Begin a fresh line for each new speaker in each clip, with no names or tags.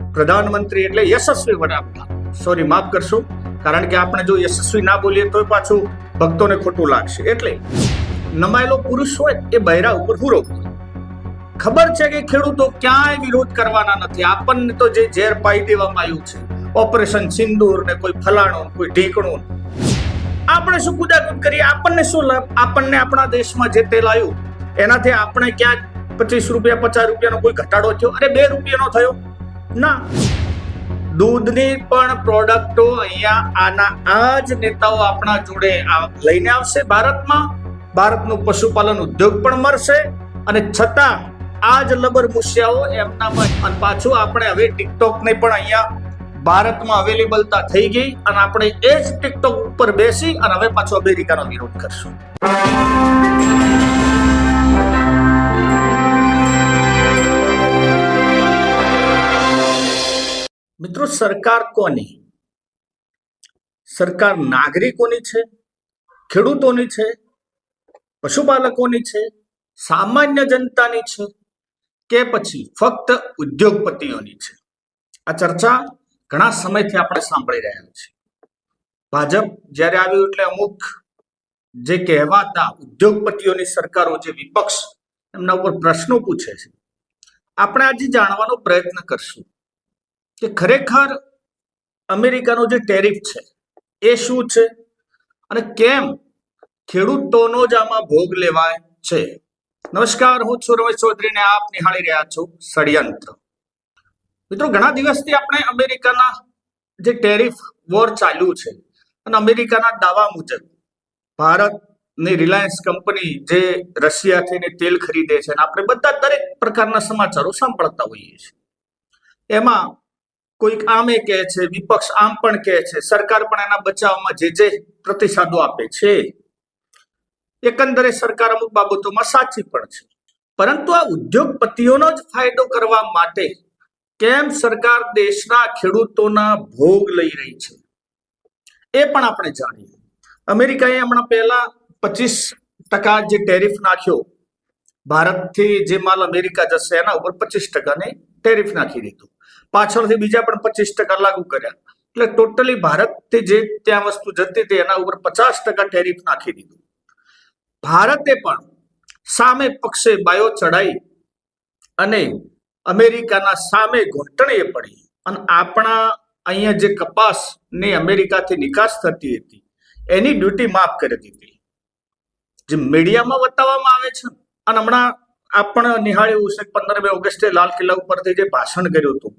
પ્રધાનમંત્રી એટલે યશસ્વી વડાપ્રધાન. સોરી માફ કરશો. કારણ કે આપણે જો યશસ્વી ના બોલીએ તો પાછું ભક્તોને ખોટું લાગશે. એટલે નમાયેલો પુરુષ હોય એ બહેરા ઉપર હુરો. ખબર છે કે ખેડૂતો ક્યાંય વિરોધ કરવાના નથી. આપણને તો જે ઝેર પાઈ દેવામાં આવ્યું છે. ઓપરેશન સિંદૂર ને કોઈ ફલાણું કોઈ ઢીકણું આપણે શું કુદાકુદ કરીએ? આપણને શું લાભ? આપણને આપણા દેશમાં જે તેલ આવ્યું, એનાથી આપણે ક્યાંક પચીસ રૂપિયા, પચાસ રૂપિયાનો કોઈ ઘટાડો થયો? અરે બે રૂપિયાનો થયો. ના. દૂધની પણ પ્રોડક્ટો અહીંયા આના આ જ નેતાઓ આપણા જોડે લઈને આવશે ભારતમાં. ભારતનું પશુપાલન ઉદ્યોગ પણ મળશે અને છતાં આ જ લબર મુસ્યાઓ એમનામાં અને પાછું આપણે હવે ટિકટોકને પણ અહીંયા ભારતમાં અવેલેબલતા થઈ ગઈ અને આપણે એ જ ટિકટોક ઉપર બેસી અને હવે પાછો અમેરિકાનો વિરોધ કરશું. મિત્રો, સરકાર કોની? સરકાર નાગરિકોની છે, ખેડૂતોની છે, પશુપાલકોની છે, સામાન્ય જનતાની છે કે પછી ફક્ત ઉદ્યોગપતિઓની છે? આ ચર્ચા ઘણા સમયથી આપણે સાંભળી રહ્યા છીએ ભાજપ જ્યારે આવ્યું એટલે અમુક જે કહેવાતા ઉદ્યોગપતિઓની સરકારો જે વિપક્ષ, એમના ઉપર પ્રશ્નો પૂછે છે. આપણે આજે જાણવાનો પ્રયત્ન કરશું. કે ખરેખર અમેરિકાનો જે ટેરિફ છે, એ શું છે? અને કેમ ખેડૂતોનો જ આમાં ભોગ લેવાય છે? નમસ્કાર, હું છું રમેશ ચૌધરીને આપ નિહાળી રહ્યા છો ષડયંત્ર. મિત્રો, ઘણા દિવસથી આપણે અમેરિકાના જે ટેરિફ વોર ચાલ્યું છે અને અમેરિકાના દાવા મુજબ ભારતની રિલાયન્સ કંપની જે રશિયાથી ને તેલ ખરીદે છે અને આપણે બધા દરેક પ્રકારના સમાચારો સાંભળતા હોઈએ છીએ. એમાં કોઈક આમે કહે છે, વિપક્ષ આમ પણ કહે છે, સરકાર પણ એના બચાવમાં જે જે પ્રતિસાદો આપે છે. એકંદરે સરકાર અમુક બાબતોમાં સાચી પણ છે. પરંતુ આ ઉદ્યોગપતિઓનો જ ફાયદો કરવા માટે કેમ સરકાર દેશના ખેડૂતોના ભોગ લઈ રહી છે? એ પણ આપણે જાણીએ. અમેરિકાએ હમણાં પહેલા પચીસ ટકા જે ટેરિફ નાખ્યો, ભારતથી જે માલ અમેરિકા જશે એના ઉપર પચીસ ટકાને ટેરિફ નાખી દીધું. પાછળથી બીજા પણ પચીસ ટકા લાગુ કર્યા. એટલે ટોટલી ભારતથી જે ત્યાં વસ્તુ જતી હતી, એના ઉપર પચાસ ટકા ટેરિફ નાખી દીધું. ભારતે પણ સામે પક્ષે બાયો ચડાઈ અને અમેરિકાના સામે ઘૂંટણીએ પડી. અને આપણા અહીંયા જે કપાસની અમેરિકાથી નિકાસ થતી હતી, એની ડ્યુટી માફ કરી દીધી. જે મીડિયામાં બતાવવામાં આવે છે, અને હમણાં આપણે નિહાળ્યું છે પંદરમી ઓગસ્ટે લાલ કિલ્લા ઉપરથી જે ભાષણ કર્યું હતું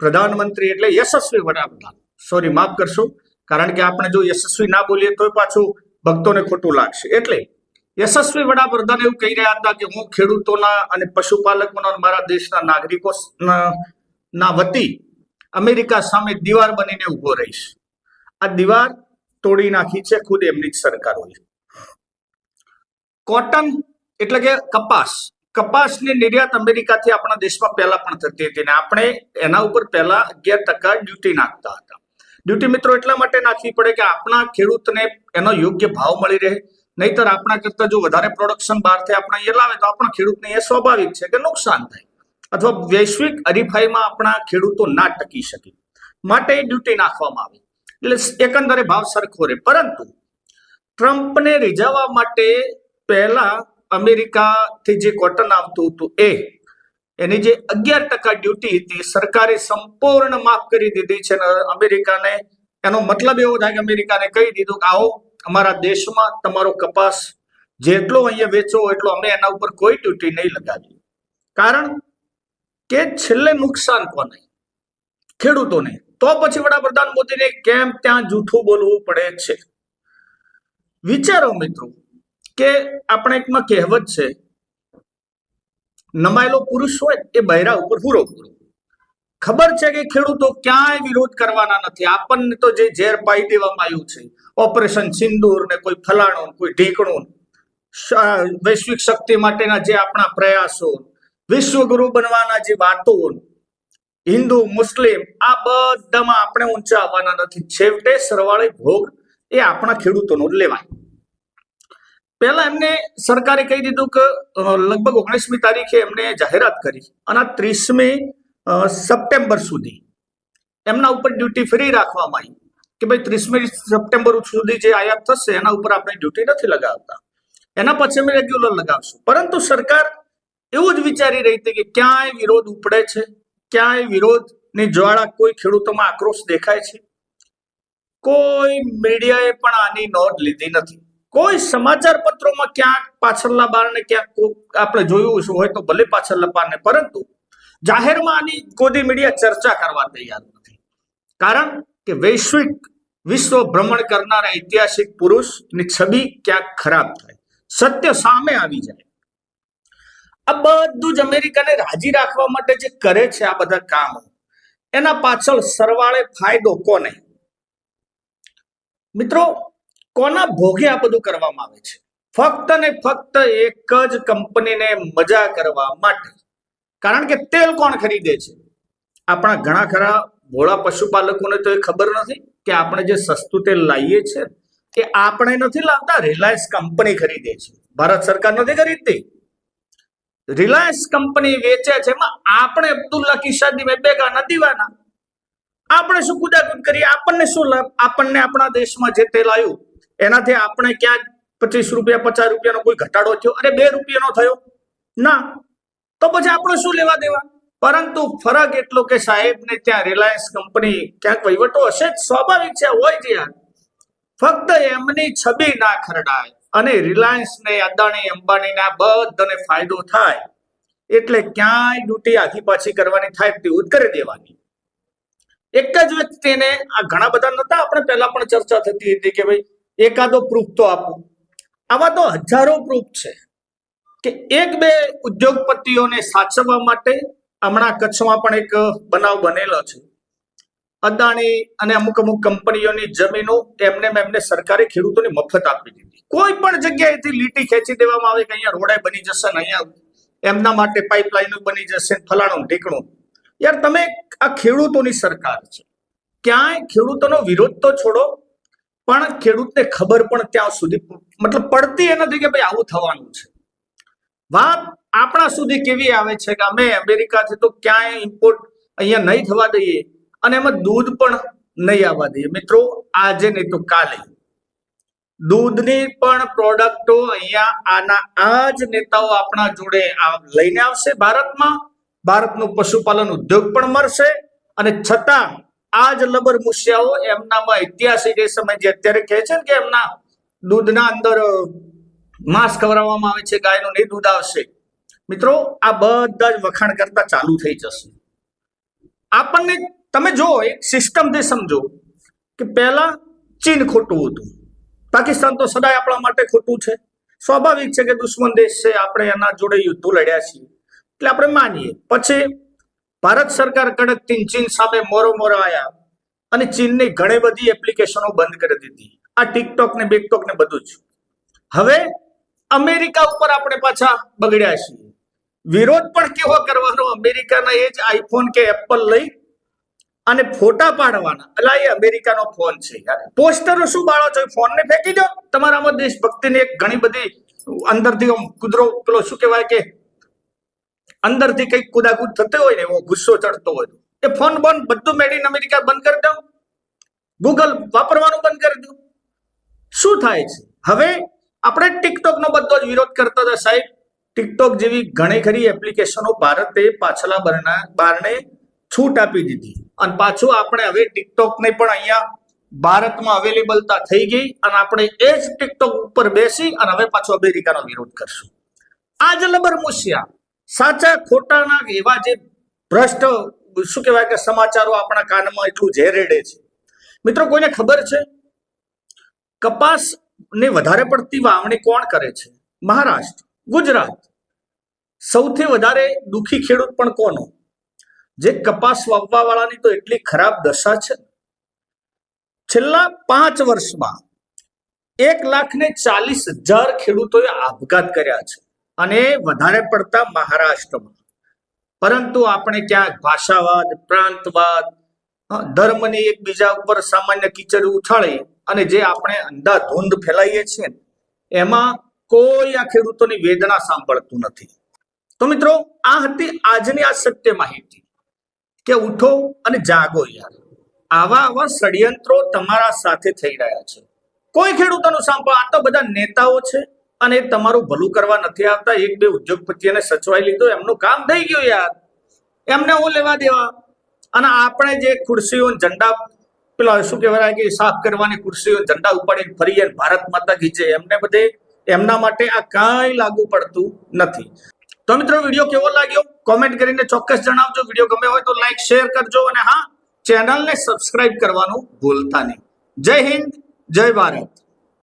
પ્રધાનમંત્રી એટલે યશસ્વી વડાપ્રધાન. સોરી માફ કરશો. કારણ કે આપણે જો યશસ્વી ના બોલીએ તો પાછું ભક્તોને ખોટું લાગશે. એટલે યશસ્વી વડાપ્રધાન એવું કહી રહ્યા હતા કે હું ખેડૂતોના અને પશુપાલકોના મારા દેશના નાગરિકો ના વતી અમેરિકા સામે દીવાર બનીને ઊભો રહીશ. આ દીવાર તોડી નાખી છે ખુદ એમની જ સરકારોએ. કોટન એટલે કે કપાસ. કપાસની નિર્યાત અમેરિકાથી આપણા દેશમાં પહેલા પણ થતી હતી ને આપણે એના ઉપર પહેલા અગિયાર ટકા ડ્યુટી નાખતા હતા. ડ્યુટી મિત્રો એટલા માટે નાખવી પડે કે આપણા ખેડૂતને એનો યોગ્ય ભાવ મળી રહે. નહીતર આપણા કરતા જો વધારે પ્રોડક્શન બહારથી આપણે અહીંયા લાવે તો આપણા ખેડૂતને એ સ્વાભાવિક છે કે નુકસાન થાય. અથવા વૈશ્વિક હરીફાઈમાં આપણા ખેડૂતો ના ટકી શકે. માટે ડ્યુટી નાખવામાં આવી. એટલે એકંદરે ભાવ સરખો રહે. પરંતુ ટ્રમ્પને રીઝવવા માટે પહેલા અમેરિકાથી જે કોટન આવતું હતું એ, એની જે અગિયાર ટકા ડ્યુટી હતી, સરકારે સંપૂર્ણ માફ કરી દીધી છે અમેરિકાને એનો મતલબ એવો થાય કે અમેરિકાને કહી દીધું કે આવો, અમારા દેશમાં તમારો કપાસ જેટલો અહીંયા વેચો એટલો અમે એના ઉપર કોઈ ડ્યુટી નહીં લગાવી કારણ કે છેલ્લે નુકસાન કોને? ખેડૂતોને. તો પછી વડાપ્રધાન મોદીને કેમ ત્યાં જૂઠું બોલવું પડે છે? વિચારો મિત્રો કે આપણે એકમાં કહેવત છે, નમાયેલો પુરુષ હોય એ બહેરા ઉપર હુરો પૂરો ખબર છે કે ખેડૂતો ક્યાંય વિરોધ કરવાના નથી. આપણને તો જે ઝેર પાઈ દેવામાં આવ્યું છે, ઓપરેશન સિંદૂર ને કોઈ ફલાણો કોઈ ઢીકણું વૈશ્વિક શક્તિ માટેના જે આપણા પ્રયાસો વિશ્વગુરુ બનવાના જે વાતો હિન્દુ, મુસ્લિમ, આ બધામાં આપણે ઊંચા આવવાના નથી. છેવટે સરવાળે ભોગ એ આપણા ખેડૂતોનો લેવાય. પહેલા એમને સરકારે કહી દીધું કે લગભગ ઓગણીસમી તારીખે એમને જાહેરાત કરી અને ત્રીસમી સપ્ટેમ્બર સુધી એમના ઉપર ડ્યુટી ફ્રી રાખવામાં આવી કે ભાઈ ત્રીસમી સપ્ટેમ્બર સુધી જે આયાત થશે એના ઉપર આપણે ડ્યુટી નથી લગાવતા. એના પછી અમે રેગ્યુલર લગાવશું. પરંતુ સરકાર એવું જ વિચારી રહી હતી કે ક્યાંય વિરોધ ઉપડે છે, ક્યાંય વિરોધની જ્વાળા કોઈ ખેડૂતોમાં આક્રોશ દેખાય છે. કોઈ મીડિયાએ પણ આની નોંધ લીધી નથી. કોઈ સમાચાર પત્રોમાં ક્યાંક પાછળના બારને ક્યાંક આપણે જોયું હોય તો ભલે પાછળના બારને, પરંતુ જાહેરમાં આની કોદી મીડિયા ચર્ચા કરવા તૈયાર નથી. કારણ કે વૈશ્વિક વિશ્વ ભ્રમણ કરનારા ઐતિહાસિક પુરુષની છબી ક્યાંક ખરાબ થાય. સત્ય સામે આવી જાય. આ બધું જ અમેરિકાને રાજી રાખવા માટે જે કરે છે આ બધા કામો, એના પાછળ સરવાળે ફાયદો કોને? મિત્રો કોના ભોગે આ બધું કરવામાં આવે છે? ફક્ત ને ફક્ત એક જ કંપનીને મજા કરવા માટે. કારણ કે તેલ કોણ ખરીદે છે? આપણા ઘણા ખરા ભોળા પશુપાલકોને તો એ ખબર નથી કે આપણે જે સસ્તું તેલ લાવીએ છીએ, એ આપણે નથી લાવતા, રિલાયન્સ કંપની ખરીદે છે. ભારત સરકાર નથી ખરીદતી. રિલાયન્સ કંપની વેચે છે એમાં આપણે અબ્દુલ્લા કિશાદી મેં નથી વાના આપણે શું કુદાકુદ કરીએ? આપણને શું લાભ? આપણને આપણા દેશમાં જે તેલ આવ્યું એનાથી આપણે ક્યાંક પચીસ રૂપિયા, પચાસ રૂપિયાનો કોઈ ઘટાડો થયો? અરે, બે રૂપિયાનો થયો. ના. તો પછી આપણે શું લેવા દેવા? પરંતુ ફરક એટલો કે સાહેબ ને ત્યાં રિલાયન્સ કંપની ક્યાંક વહીવટો હશે જ? સ્વાભાવિક છે, હોય છે યાર. ફક્ત એમની છબી ના ખરડાય અને રિલાયન્સ ને અદાણી અંબાણી ના બધાને ફાયદો થાય. એટલે ક્યાંય ડ્યુટી આખી પાછી કરવાની થાય તેવું જ કરી દેવાની. એક જ વ્યક્તિને આ ઘણા બધા નતા, આપણે પહેલા પણ ચર્ચા થતી હતી કે ભાઈ એકાદો પ્રૂફ તો આપો. આવા તો હજારો પ્રૂફ છે કે એક બે ઉદ્યોગપતિઓને સાચવવા માટે હમણાં કચ્છમાં પણ એક બનાવ બનેલો છે. અદાણી અને અમુક અમુક કંપનીઓની જમીનો એમને એમને સરકારે ખેડૂતોને મફત આપી દીધી. કોઈ પણ જગ્યાએથી લીટી ખેંચી દેવામાં આવે કે અહીંયા રોડે બની જશે ને અહીંયા એમના માટે પાઇપલાઇનો બની જશે ફલાણું ઢીકણું. યાર તમે આ ખેડૂતોની સરકાર છે. ક્યાંય ખેડૂતોનો વિરોધ તો છોડો. પણ ખેડૂતને ખબર પણ ત્યાં સુધી મતલબ પડતી એ નથી કે ભાઈ આવું થવાનું છે. વાત આપણા સુધી કેવી આવે છે કે અમે અમેરિકાથી તો ક્યાંય ઇમ્પોર્ટ અહીંયા નહીં થવા દઈએ અને એમાં દૂધ પણ નહીં આવવા દઈએ. મિત્રો, આજે નહીં તો કાલે. દૂધની પણ પ્રોડક્ટો અહીંયા આના આ જ નેતાઓ આપણા જોડે લઈને આવશે ભારતમાં. ભારતનું પશુપાલન ઉદ્યોગ પણ મળશે અને છતાં આ જ લબર મુસ્યાઓ એમનામાં ઐતિહાસિક એ સમય જે અત્યારે કહે છે કે એમના દૂધના અંદર માંસ ખવડાવવામાં આવે છે, ગાયનું નહીં દૂધ આવશે. મિત્રો, આ બધા જ વખાણ કરતા ચાલુ થઈ જશે. આપણને, તમે જો એક સિસ્ટમથી સમજો કે પહેલા ચીન ખોટું હતું. પાકિસ્તાન તો સદાય આપણા માટે ખોટું છે. સ્વાભાવિક છે કે દુશ્મન દેશ છે, આપણે એના જોડે યુદ્ધો લડ્યા છીએ. એટલે આપણે માનીએ. પછી ભારત સરકાર કડકથી ચીન સામે મોરો મોરો આયા અને ચીનની ઘણી બધી એપ્લિકેશનો બંધ કરી દીધી. આ ટિકટોક ને બેકટોક ને બધું જ. હવે અમેરિકા ઉપર આપણે પાછા બગડ્યા છીએ. વિરોધ પણ કેવો કરવાનો? અમેરિકાના એ જ આઈફોન કે એપલ લઈ અને ફોટા પાડવાના. એટલે એ અમેરિકાનો ફોન છે પોસ્ટરો શું બાળો છો? ફોન ને ફેંકી દો. તમારામાં દેશભક્તિની એક ઘણી બધી અંદરથી કુદરો, પેલો શું કહેવાય કે અંદરથી કંઈક કુદાકુદ થતો હોય ને, એવો ગુસ્સો ચડતો હોય એ ફોન બંધ, બધું મેડ ઇન અમેરિકા બંધ કરી દો ગૂગલ વાપરવાનું બંધ કરી દો શું થાય છે? હવે આપણે ટિકટોકનો બધો જ વિરોધ કરતા હતા સાહેબ. ટિકટોક જેવી ઘણી ખરી એપ્લિકેશનો ભારતે પાછલા બરના બારણે છૂટ આપી દીધી. અને પાછું આપણે હવે ટિકટોકને પણ અહીંયા ભારતમાં અવેલેબલતા થઈ ગઈ અને આપણે એ જ ટિકટોક ઉપર બેસી અને હવે પાછો અમેરિકાનો વિરોધ કરશું. આ જ લબર મુશિયા. સાચા ખોટાના એવા જે ભ્રષ્ટ, શું કહેવાય કે સમાચારો આપણા કાનમાં એટલું ઝેરેડે છે. મિત્રો, કોઈને ખબર છે? કપાસ ને વધારે પડતી વાવણી કોણ કરે છે? મહારાષ્ટ્ર, ગુજરાત. સૌથી વધારે દુખી ખેડૂત પણ કોનો? જે કપાસ વાવવા વાળાની તો એટલી ખરાબ દશા છે. છેલ્લા પાંચ વર્ષમાં એક લાખ ને ચાલીસ હજાર ખેડૂતોએ આપઘાત કર્યા છે. અને વધારે પડતા મહારાષ્ટ્રમાં. પરંતુ આપણે ક્યાંક ભાષાવાદ, પ્રાંતવાદ ધર્મને એકબીજા ઉપર સામાન્ય કિચડ ઉછાળી અને જે આપણે અંધાધૂંધ ફેલાઈએ છીએ, એમાં કોઈ આ ખેડૂતોની વેદના સાંભળતું નથી. તો મિત્રો, આ હતી આજની આ સત્ય માહિતી. કે ઉઠો અને જાગો યાર. આવા આવા ષડયંત્રો તમારા સાથે થઈ રહ્યા છે. કોઈ ખેડૂતોનું સાંભળો, આ તો બધા નેતાઓ છે. અને તમારું ભલું કરવા નથી આવતા, એક બે ઉદ્યોગપતિઓને સચવાઈ લીધો, એમનું કામ થઈ ગયું યાર. એમને હું લેવા દેવા? અને આપણે જે ખુરશીઓ ઝંડા, પેલા શું કહેવાય કે સાફ કરવાની ખુરશીઓ ઝંડા ઉપાડીને ફરીએ ભારત માતા ખીચે એમને બધે એમના માટે આ કાંઈ લાગુ પડતું નથી. તો મિત્રો, વીડિયો કેવો લાગ્યો? કોમેન્ટ કરીને ચોક્કસ જણાવજો. વીડિયો ગમે હોય તો લાઈક શેર કરજો અને હા ચેનલને સબસ્ક્રાઇબ કરવાનું ભૂલતા નહીં. જય હિન્દ, જય ભારત.